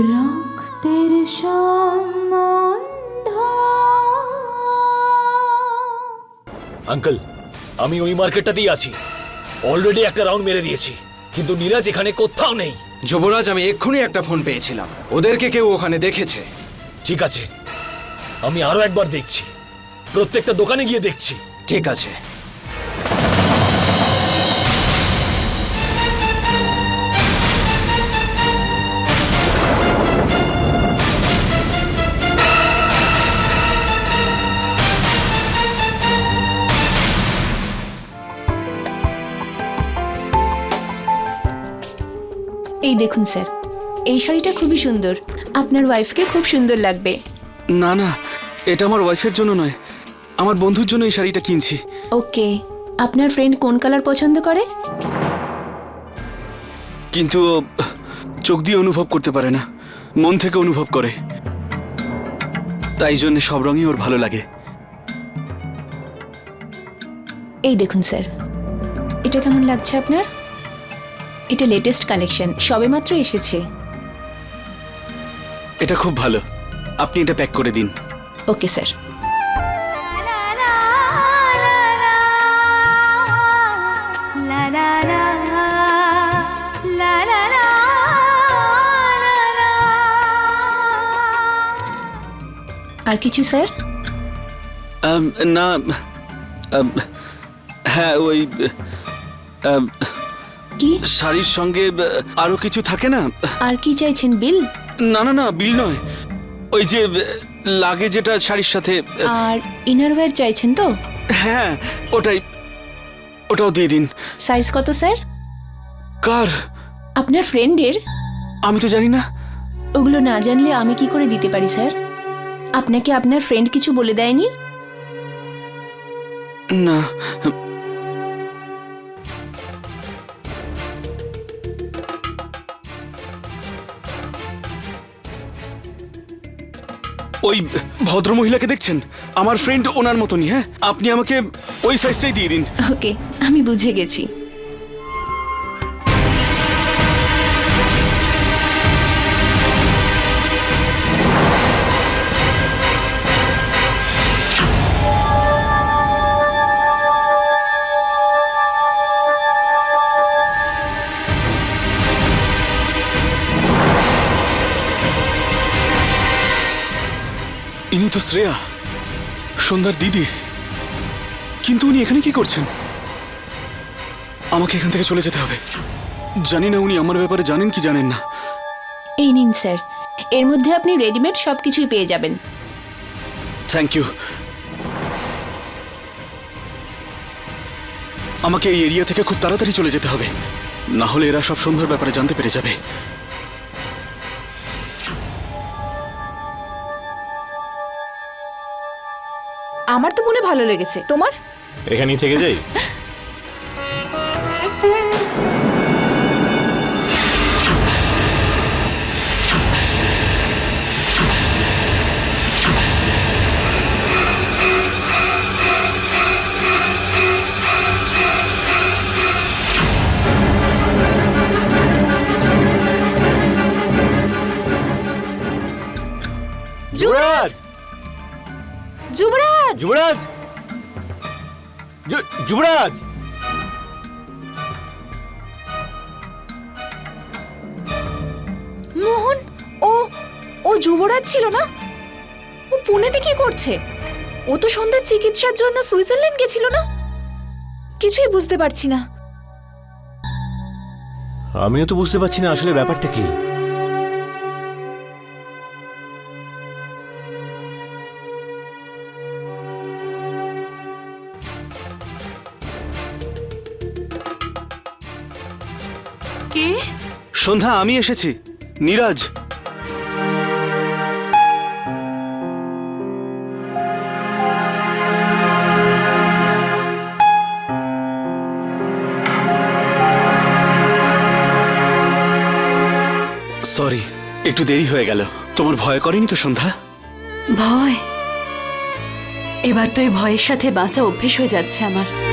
রক্তের সম্বন্ধ। আঙ্কেল আমি ওই মার্কেটটাতেই আছি। অলরেডি একটা রাউন্ড মেরে দিয়েছি। কিন্তু নীরাজ এখানে কোথাও নেই। যুবরাজ আমি এক্ষুনি একটা ফোন পেয়েছিলাম। ওদেরকে কেউ ওখানে দেখেছে। ঠিক আছে। আমি আরও একবার দেখছি। প্রত্যেকটা দোকানে গিয়ে দেখছি। ঠিক আছে। এই দেখুন স্যার। এই শাড়িটা খুবই সুন্দর। আপনার ওয়াইফকে খুব সুন্দর লাগবে। না না এটা আমার ওয়াইফের জন্য নয়। আমার বন্ধুর জন্য এই শাড়িটা কিনছি। ওকে আপনার ফ্রেন্ড কোন কালার পছন্দ করে? কিন্তু ও চোখ দিয়ে অনুভব করতে পারে না মন থেকে অনুভব করে। তাই জন্য সব রঙই ওর ভালো লাগে। এই দেখুন স্যার। এটা কেমন লাগছে আপনার? এটা লেটেস্ট কালেকশন সবেমাত্র এসেছে। এটা খুব ভালো। আপনি এটা প্যাক করে দিন। Okay sir. আর কিছু স্যার? না হ্যাঁ ওই কি? শাড়ির সঙ্গে আরও কিছু থাকে না? আর কি চাইছেন বিল? না না না বিল নয়। ওই যে লাগে যেটা শাড়ির সাথে আর ইনারওয়্যার চাইছেন তো? হ্যাঁ ওটাই ওটাও দিয়ে দিন। সাইজ কত স্যার কার? আপনার ফ্রেন্ডের আমি তো জানি না। ওগুলো না জানলে আমি কি করে দিতে পারি স্যার আপনাকে আপনার ফ্রেন্ড কিছু বলে দেয়নি? না ওই ভদ্রমহিলাকে দেখছেন? আমার ফ্রেন্ড ওনার মতনই হ্যাঁ? আপনি আমাকে ওই সাইজটাই দিয়ে দিন। ওকে আমি বুঝে গেছি। শ্রেয়া সন্ধ্যার দিদি। কিন্তু উনি এখানে কি করছেন? আমাকে এখান থেকে চলে যেতে হবে। জানি না উনি আমার ব্যাপারে জানেন কি জানেন না। এই নিন স্যার। এর মধ্যে আপনি রেডিমেড সব কিছুই পেয়ে যাবেন। থ্যাংক ইউ আমাকে এই এরিয়া থেকে খুব তাড়াতাড়ি চলে যেতে হবে। না হলে এরা সব সন্ধ্যার ব্যাপারে জানতে পেরে যাবে। আমার তো মনে ভালো লেগেছে। তোমার? এখানেই থেকে যাই? যুবরাজ! যুবরাজ! যুবরাজ! যুবরাজ! মোহন ও ও যুবরাজ ছিল না? ও পুনেতে কি করছে? ও তো সন্ধ্যার চিকিৎসার জন্য সুইজারল্যান্ড গেছিল না? কিছুই বুঝতে পারছি না। আমিও তো বুঝতে পারছি না আসলে ব্যাপারটা কি। কে? সন্ধ্যা আমি এসেছি। নীরাজ। সরি একটু দেরি হয়ে গেল। তোমার ভয় করেনি তো সন্ধ্যা? ভয়? এবার তো এই ভয়ের সাথে বাঁচা অভ্যেস হয়ে যাচ্ছে আমার।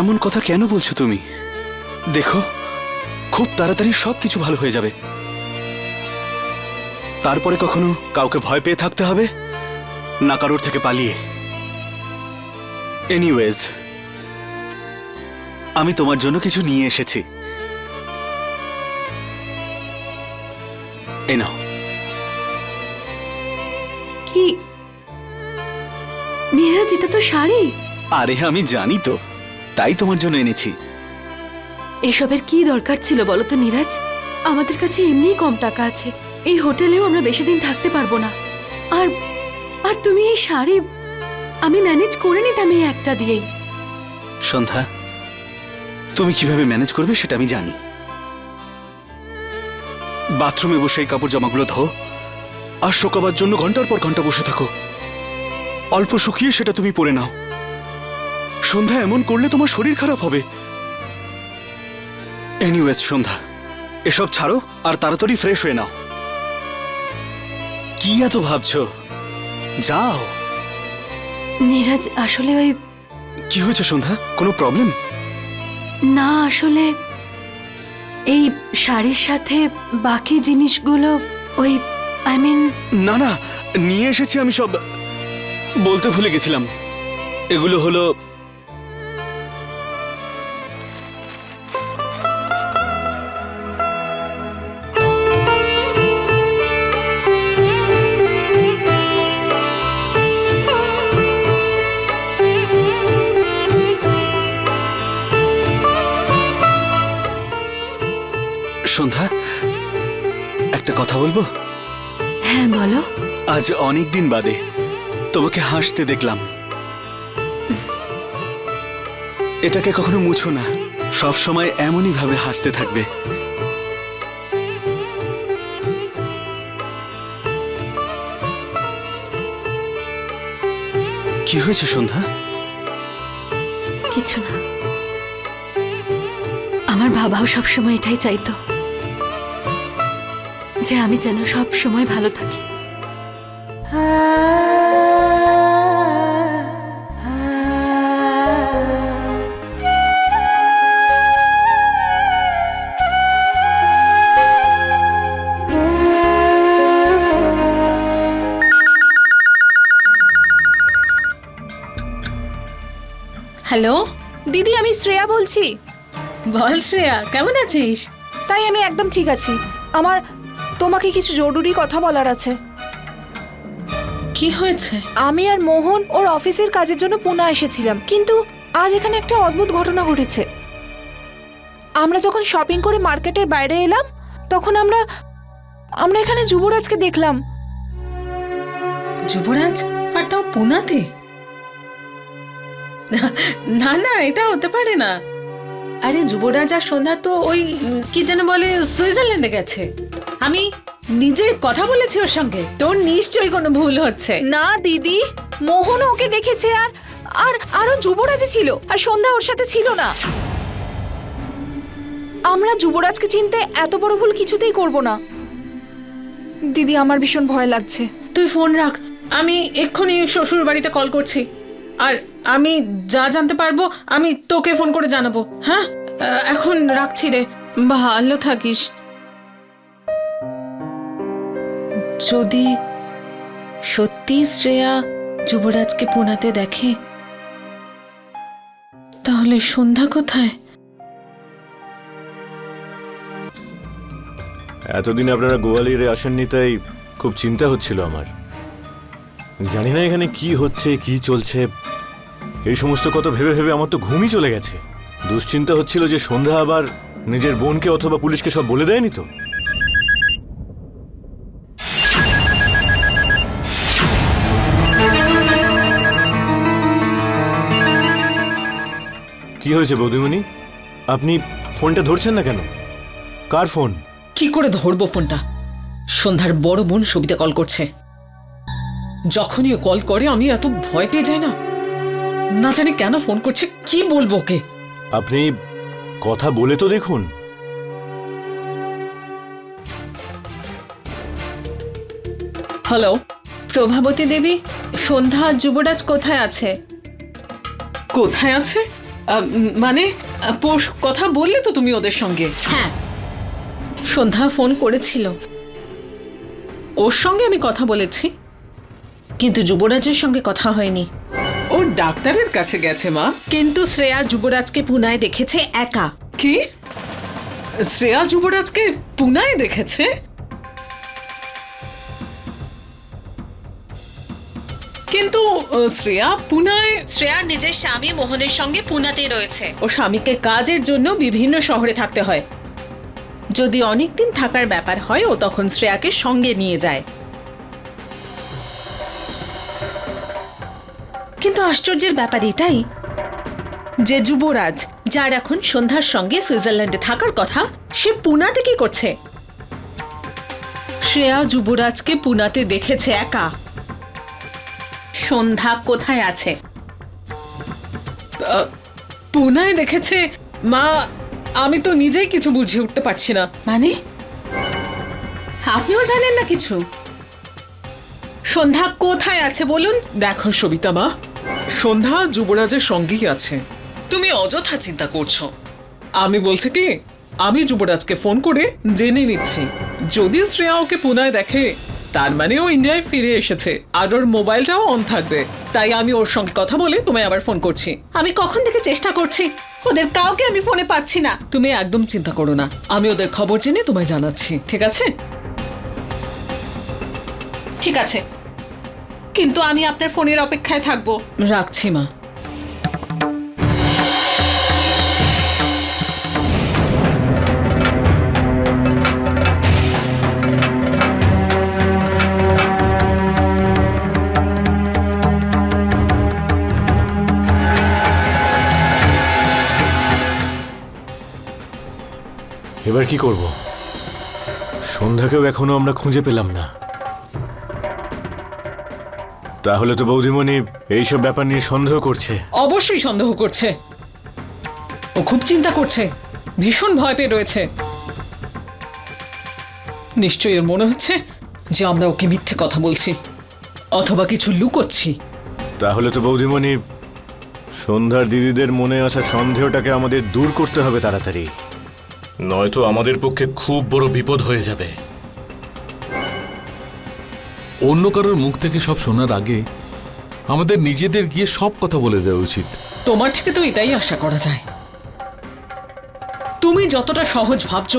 এমন কথা কেন বলছো তুমি? দেখো খুব তাড়াতাড়ি সব কিছু ভালো হয়ে যাবে। তারপরে কখনো কাউকে ভয় পেয়ে থাকতে হবে না কারোর থেকে পালিয়ে। এনিওয়েজ আমি তোমার জন্য কিছু নিয়ে এসেছি। নাও। কি? নীরাজ এটা তো শাড়ি। আরে আমি জানি তো। তাই তোমার জন্য এনেছি। এসবের কি দরকার ছিল বলো তো নীরাজ? আমাদের কাছে এমনিই কম টাকা আছে। এই হোটেলেও আমরা বেশি দিন থাকতে পারব না। আর আর তুমি এই শাড়ি আমি ম্যানেজ করে নিতাম এই একটা দিয়েই। সন্ধ্যা তুমি কীভাবে ম্যানেজ করবে সেটা আমি জানি। বাথরুমে বসে এই কাপড় জামাগুলো ধো আর শোকাবার জন্য ঘণ্টার পর ঘণ্টা বসে থাকো। অল্প শুকিয়ে সেটা তুমি পরে নাও। সন্ধ্যা এমন করলে তোমার শরীর খারাপ হবে। এনিওয়েজ সন্ধ্যা এসব ছাড়ো আর তাড়াতাড়ি ফ্রেশ হয়ে নাও। কি এত ভাবছ? যাও। নীরাজ আসলে ওই কি হয়েছে সন্ধ্যা? কোনো প্রবলেম না আসলে এই শাড়ির সাথে বাকি জিনিসগুলো ওই আই মিন না না নিয়ে এসেছি আমি সব। বলতে ভুলে গেছিলাম। এগুলো হলো বলব? হ্যাঁ বলো। আজ অনেক দিন বাদে তোমাকে হাসতে দেখলাম। এটাকে কখনো মুছো না। সব সময় এমনই ভাবে হাসতে থাকবে। কি হয়েছে সন্ধ্যা? কিছু না। আমার বাবাও সবসময় এটাই চাইতো। যে আমি যেন সব সময় ভালো থাকি। হ্যালো দিদি আমি শ্রেয়া বলছি। বল শ্রেয়া কেমন আছিস? তাই আমি একদম ঠিক আছি। আমার তোমাকে কিছু জরুরি কথা বলার আছে। কি হয়েছে? আমি আর মোহন ওর অফিসের কাজের জন্য পুনা এসেছিলাম কিন্তু আজ এখানে একটা অদ্ভুত ঘটনা ঘটেছে। আমরা যখন শপিং করে মার্কেটের বাইরে এলাম তখন আমরা আমরা এখানে যুবরাজকে দেখলাম। যুবরাজ? আর তাও পুনাতে? না না এটা হতে পারে না। আরে যুবরাজ আর সন্ধ্যা তো ওই কি যেন বলে সুইজারল্যান্ডে গেছে। আমি নিজে কথা বলেছি ওর সঙ্গে তোর নিশ্চয়ই কোনো ভুল হচ্ছে। না দিদি মোহন ওকে দেখেছে আর আর আরও যুবরাজে ছিল আর সন্ধ্যা ওর সাথে ছিল না। আমরা যুবরাজকে চিনতে এত বড় ভুল কিছুতেই করব না। দিদি আমার ভীষণ ভয় লাগছে। তুই ফোন রাখ আমি এক্ষুনি শ্বশুর বাড়িতে কল করছি। আর আমি যা জানতে পারব, আমি তোকে ফোন করে জানাব হ্যাঁ? এখন রাখছি রে। ভালো থাকিস। যদি সত্যি শ্রেয়া যুবরাজকে পোনাতে দেখে, তাহলে সন্ধ্যা কোথায়? এতদিন আপনারা গোয়ালিয়রে আসেননি, তাই খুব চিন্তা হচ্ছিল আমার। জানি না এখানে কি হচ্ছে, কি চলছে। এই সমস্ত কথা ভেবে ভেবে আমার তো ঘুমই চলে গেছে। দুশ্চিন্তা হচ্ছিল যে সন্ধ্যা আবার নিজের বোনকে অথবা পুলিশকে সব বলে দেয়নি তো? কি হয়েছে বৌদিমণি? আপনি ফোনটা ধরছেন না কেন? কার ফোন? কি করে ধরবো ফোনটা? সন্ধ্যার বড় বোন সবিতা কল করছে। যখনই ও কল করে আমি এত ভয় পেয়ে যাই না। না জানি কেন ফোন করছে কি বলব ওকে? আপনি কথা বলে তো দেখুন। হ্যালো প্রভাবতী দেবী সন্ধ্যা আর যুবরাজ কোথায় আছে? কোথায় আছে? আহ, উম, মানে আহ, পোষ কথা বললে তো তুমি ওদের সঙ্গে। হ্যাঁ সন্ধ্যা ফোন করেছিল। ওর সঙ্গে আমি কথা বলেছি। কিন্তু যুবরাজের সঙ্গে কথা হয়নি। ও ডাক্তারের কাছে গেছে মা। কিন্তু শ্রেয়া যুবরাজকে পুনায় দেখেছে একা। কি? শ্রেয়া যুবরাজকে পুনায় দেখেছে? কিন্তু শ্রেয়া পুনায় শ্রেয়া নিজের স্বামী মোহনের সঙ্গে পুনাতে রয়েছে। ও স্বামীকে কাজের জন্য বিভিন্ন শহরে থাকতে হয়। যদি অনেক দিন থাকার ব্যাপার হয় ও তখন শ্রেয়াকে সঙ্গে নিয়ে যায়। কিন্তু আশ্চর্যের ব্যাপার এটাই যে যুবরাজ যার এখন সন্ধ্যার সঙ্গে সুইজারল্যান্ডে থাকার কথা সে পুনাতে কি করছে? শ্রেয়া যুবরাজকে পুনাতে দেখেছে একা। সন্ধ্যা কোথায় আছে? পুনায় দেখেছে? মা আমি তো নিজেই কিছু বুঝে উঠতে পারছি না। মানে? আপনিও জানেন না কিছু? সন্ধ্যা কোথায় আছে বলুন? দেখো সবিতা মা সন্ধ্যা যুবরাজের সঙ্গেই আছে। তুমি অযথা চিন্তা করছ। আমি বলছি কি আমি যুবরাজকে ফোন করে জেনে নিচ্ছি। যদি শ্রেয়া ওকে পুনায় দেখে তার মানে ও ইন্ডিয়ায় ফিরে এসেছে আর ওর মোবাইলটাও অন থাকবে। তাই আমি ওর সঙ্গে কথা বলে তোমায় আবার ফোন করছি। আমি কখন থেকে চেষ্টা করছি? ওদের কাউকে আমি ফোনে পাচ্ছি না। তুমি একদম চিন্তা করো না। আমি ওদের খবর জেনে তোমায় জানাচ্ছি ঠিক আছে? ঠিক আছে। কিন্তু আমি আপনার ফোনের অপেক্ষায় থাকব। রাখছি মা। এবার কি করব? সন্ধ্যাকেও এখনও আমরা খুঁজে পেলাম না। তাহলে তো বৌদিমণি এইসব ব্যাপার নিয়ে সন্দেহ করছে। অবশ্যই সন্দেহ করছে। ও খুব চিন্তা করছে। ভীষণ ভয় পেয়ে রয়েছে। নিশ্চয়ই এর মনে হচ্ছে যে আমরা ওকে মিথ্যে কথা বলছি অথবা কিছু লুকোচ্ছি। তাহলে তো বৌদিমণি সন্ধ্যার দিদিদের মনে আসা সন্দেহটাকে আমাদের দূর করতে হবে তাড়াতাড়ি। নয়তো আমাদের পক্ষে খুব বড় বিপদ হয়ে যাবে। অন্য কারোর মুখ থেকে সব শোনার আগে আমাদের নিজেদের গিয়ে সব কথা বলে দেওয়া উচিত। তোমার থেকে তো এটাই আশা করা যায়। তুমি যতটা সহজ ভাবছ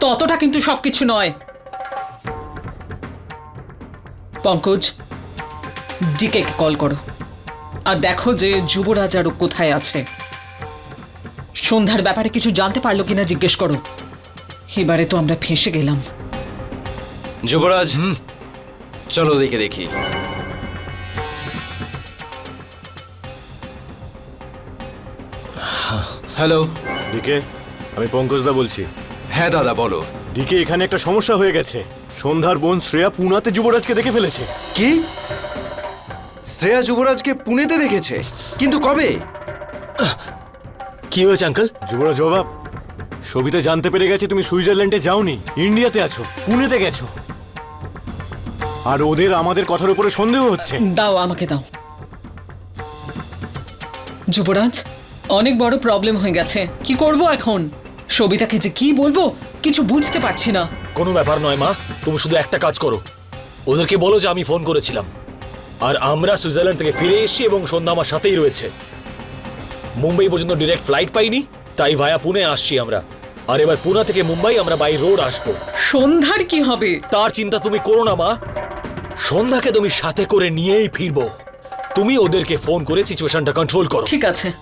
ততটা কিন্তু সবকিছু নয়। পঙ্কজ ডিকে কল করো। আর দেখো যে যুবরাজ আরও কোথায় আছে। সন্ধ্যার ব্যাপারে কিছু জানতে পারল কিনা জিজ্ঞেস করো। এবারে তো আমরা ফেঁসে গেলাম। যুবরাজ চলো দেখে দেখি। হ্যালো। দিকে আমি পঙ্কজদা বলছি। হ্যাঁ দাদা বলো। দিকে এখানে একটা সমস্যা হয়ে গেছে। সন্ধ্যার বোন শ্রেয়া পুনাতে যুবরাজকে দেখে ফেলেছে। কি? শ্রেয়া যুবরাজকে পুনেতে দেখেছে? কিন্তু কবে? কি হয়েছে আঙ্কেল? যুবরাজ বাবা সবিতা জানতে পেরে গেছে তুমি সুইজারল্যান্ডে যাওনি। ইন্ডিয়াতে আছো পুনেতে গেছো। আর ওদের আমাদের কথার উপরে সন্দেহ হচ্ছে। দাও আমাকে দাও। যুবরাজ অনেক বড় প্রবলেম হয়ে গেছে। কি করব এখন? সবিতাকে যে কি বলব কিছু বুঝতে পারছি না। কোনো ব্যাপার নয় মা। তুমি শুধু একটা কাজ করো। ওদেরকে বলো যে আমি ফোন করেছিলাম। আর আমরা সুইজারল্যান্ড থেকে ফিরে এসেছি এবং সন্ধ্যা আমার সাথেই রয়েছে। মুম্বাই পর্যন্ত ডিরেক্ট ফ্লাইট পাইনি তাই ভায়া পুনে আসছি আমরা। আর এবার পুনা থেকে মুম্বাই আমরা বাই রোড আসব। সন্ধ্যার কি হবে? তার চিন্তা তুমি করো না মা। সন্ধ্যাকে তুমি সাথে করে নিয়েই ফিরবো। তুমি ওদেরকে ফোন করে সিচুয়েশনটা কন্ট্রোল করো। ঠিক আছে।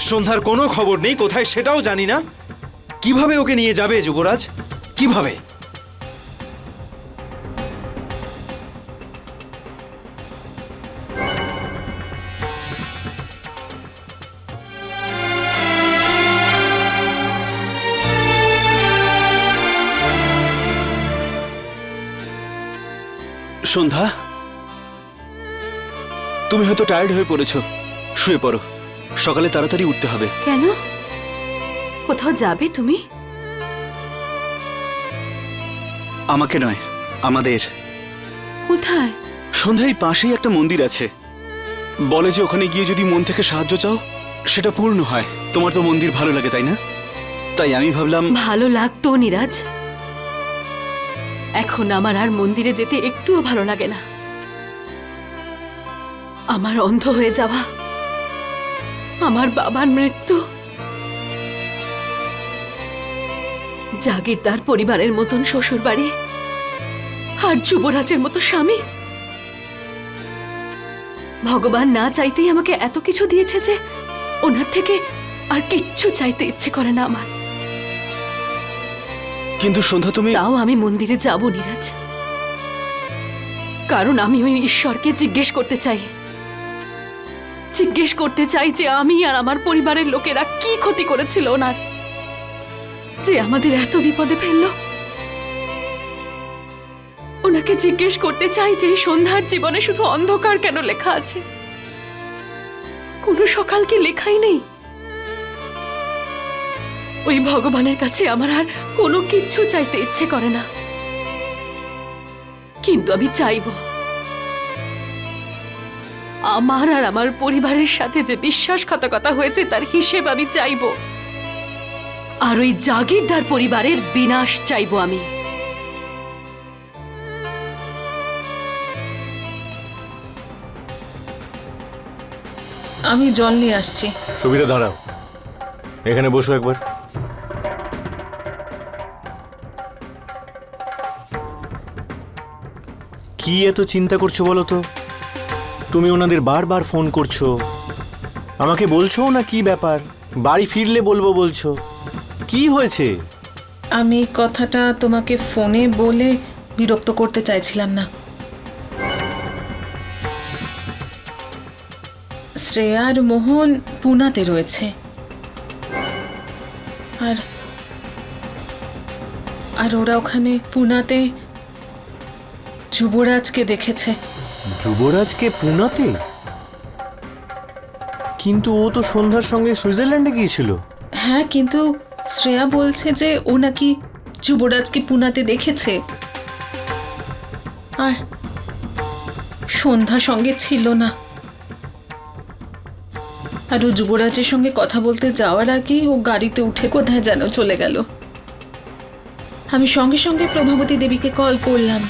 সন্ধ্যার কোনো খবর নেই কোথায় সেটাও জানি না। কীভাবে ওকে নিয়ে যাবে যুবরাজ? কীভাবে? সন্ধ্যা? তুমি হয়তো টায়ার্ড হয়ে পড়েছো। শুয়ে পড়ো। সকালে তাড়াতাড়ি উঠতে হবে। কেন? কোথাও যাবে তুমি? আমাকে নয় আমাদের। কোথায়? সন্ধ্যায় পাশেই একটা মন্দির আছে। বলে যে ওখানে গিয়ে যদি মন থেকে সাহায্য চাও সেটা পূর্ণ হয়। তোমার তো মন্দির ভালো লাগে তাই না? তাই আমি ভাবলাম ভালো লাগতো নিরাজ। এখন আমার আর মন্দিরে যেতে একটুও ভালো লাগে না। আমার অন্ধ হয়ে যাওয়া, আমার বাবার মৃত্যু। জাগিরদার পরিবারের মতন শ্বশুর বাড়ি আর যুবরাজের মতো স্বামী। ভগবান না চাইতেই আমাকে এত কিছু দিয়েছে যে ওনার থেকে আর কিচ্ছু চাইতে ইচ্ছে করে না আমার। কিন্তু সন্ধ্যা, তুমি তাও আমি মন্দিরে যাব, নীরাজ। কারণ আমি ওই ঈশ্বরকে জিজ্ঞেস করতে চাই। জিজ্ঞেস করতে চাই যে আমি আর আমার পরিবারের লোকেরা কি ক্ষতি করেছিল ওনার। যে আমাদের এত বিপদে ফেলল। ওনাকে জিজ্ঞেস করতে চাই যে সন্ধ্যার জীবনে শুধু অন্ধকার কেন লেখা আছে? কোনো সকাল কি লেখাই নেই? ওই ভগবানের কাছে আমার আর কোনো কিচ্ছু চাইতে ইচ্ছে করে না। কিন্তু আমি চাইব। আমার আর আমার পরিবারের সাথে যে বিশ্বাসঘাতকতা হয়েছে তার হিসেব আমি চাইব। আর ওই জাগিরদার পরিবারের বিনাশ চাইব আমি। আমি জল নিয়ে আসছি। সুবিধা দাঁড়াও। এখানে বসো একবার। কি এত চিন্তা করছ বলো তো? তুমি ওনাদের বারবার ফোন করছ। আমাকে বলছো না কি ব্যাপার? বাড়ি ফিরলে বলব বলছো। কি হয়েছে? আমি কথাটা তোমাকে ফোনে বলে বিরক্ত করতে চাইছিলাম না। শ্রেয়া আর মোহন পুনাতে রয়েছে। আর আর ওরা ওখানে পুনাতে যুবরাজকে দেখেছে। যুবরাজকে পুনাতে? কিন্তু ও তো সন্ধ্যার সঙ্গে সুইজারল্যান্ডে গিয়েছিল। হ্যাঁ কিন্তু শ্রেয়া বলছে যে ও নাকি যুবরাজকে পুনাতে দেখেছে। আর সন্ধ্যা সঙ্গে ছিল না। আর ও যুবরাজের সঙ্গে কথা বলতে যাওয়ার আগেই ও গাড়িতে উঠে কোথায় যেন চলে গেল। আমি সঙ্গে সঙ্গে প্রভাবতী দেবীকে কল করলাম।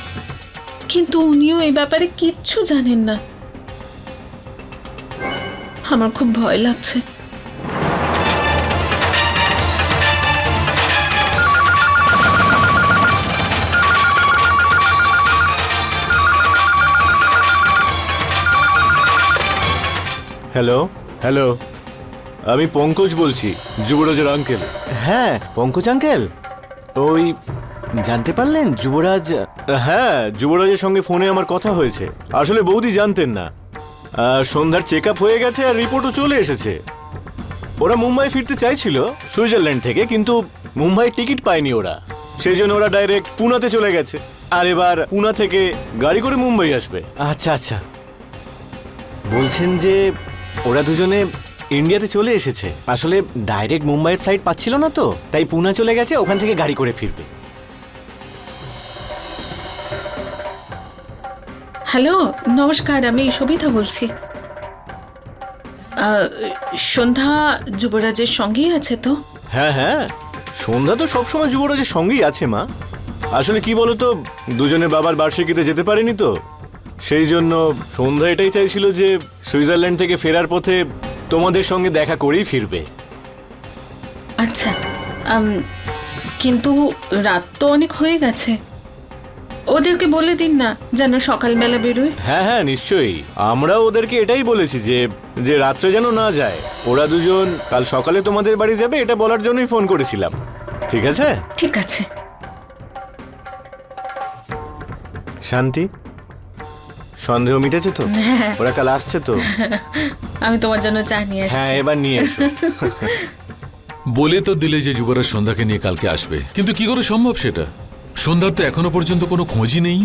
কিন্তু উনিও এই ব্যাপারে কিচ্ছু জানেন না। আমার খুব ভয় লাগছে। হ্যালো হ্যালো আমি পঙ্কজ বলছি যুবরাজের আঙ্কেল হ্যাঁ পঙ্কজ আঙ্কেল ওই জানতে পারলেন যুবরাজ? হ্যাঁ যুবরাজের সঙ্গে ফোনে আমার কথা হয়েছে। আসলে বৌদি জানতেন না। সন্ধ্যার চেক আপ হয়ে গেছে আর রিপোর্টও চলে এসেছে। ওরা মুম্বাই ফিরতে চাইছিল সুইজারল্যান্ড থেকে কিন্তু মুম্বাই টিকিট পায়নি ওরা। সেই জন্য ওরা ডাইরেক্ট পুনাতে চলে গেছে। আর এবার পুনা থেকে গাড়ি করে মুম্বাই আসবে। আচ্ছা আচ্ছা। বলছেন যে ওরা দুজনে ইন্ডিয়াতে চলে এসেছে। আসলে ডাইরেক্ট মুম্বাইয়ের ফ্লাইট পাচ্ছিল না তো তাই পুনা চলে গেছে ওখান থেকে গাড়ি করে ফিরবে। হ্যালো নমস্কার আমি সবিতা বলছি। সন্ধ্যা যুবরাজের সঙ্গেই আছে তো? হ্যাঁ হ্যাঁ সন্ধ্যা তো সবসময় যুবরাজের সঙ্গেই আছে মা। আসলে কি বলতো দুজনে বাবার বার্ষিকীতে যেতে পারেনি তো। সেই জন্য সন্ধ্যা এটাই চাইছিল যে সুইজারল্যান্ড থেকে ফেরার পথে তোমাদের সঙ্গে দেখা করেই ফিরবে। আচ্ছা কিন্তু রাত তো অনেক হয়ে গেছে। ওদেরকে বলে দিন না যেন সকালবেলা বেরোয়। হ্যাঁ হ্যাঁ নিশ্চয়ই। আমরা ওদেরকে এটাই বলেছি যে যে রাত্রে যেন না যায়। ওরা দুজন কাল সকালে তোমাদের বাড়ি যাবে এটা বলার জন্যই ফোন করেছিলাম। ঠিক আছে? ঠিক আছে। শান্তি? সন্দেহ মিটেছে তো? ওরা কাল আসছে তো? আমি তোমার জন্য চা নিয়ে হ্যাঁ এবার নিয়ে এসো। বলে তো দিলে যে যুবরাজ সন্ধ্যাকে নিয়ে কালকে আসবে। কিন্তু কি করে সম্ভব সেটা? সন্ধ্যার তো এখনও পর্যন্ত কোনো খোঁজই নেই।